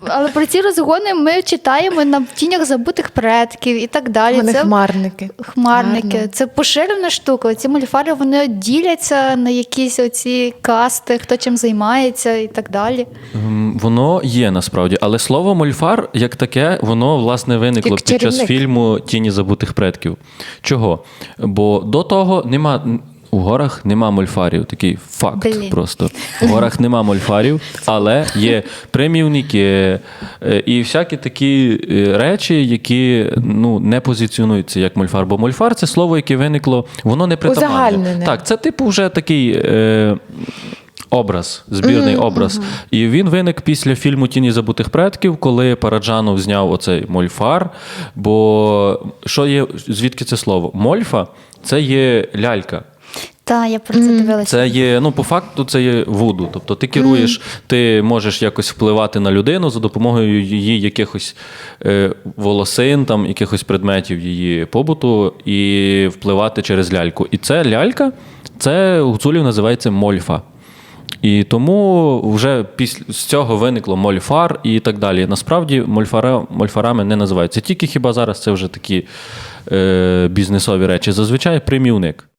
Але про ці розгони ми читаємо на тінях забутих предків і так далі. Вони Це хмарники. хмарники. Гарно. Це поширена штука. Ці мольфари вони діляться на якісь оці касти, хто чим займається і так далі. Воно є насправді, але слово мольфар як таке, воно власне виникло Як під час фільму Тіні забутих предків. Чого? Бо до того нема. У горах нема мольфарів, такий факт Блін. просто. У горах нема мольфарів, але є примівники е, і всякі такі е, речі, які ну, не позиціонуються як мольфар. Бо мольфар це слово, яке виникло, воно не притаманне. Так, це типу вже такий. Е, Образ, збірний образ. І він виник після фільму Тіні забутих предків, коли Параджанов зняв оцей мольфар. Бо що є, звідки це слово? Мольфа це є лялька. Та, я про це дивилася. Це є, ну, по факту, це є вуду. Тобто ти керуєш, ти можеш якось впливати на людину за допомогою її якихось е, волосин, там, якихось предметів її побуту і впливати через ляльку. І це лялька, це гуцулів називається мольфа. І тому вже після з цього виникло мольфар і так далі. Насправді мольфара, мольфарами не називаються. Тільки хіба зараз це вже такі е, бізнесові речі. Зазвичай примівник.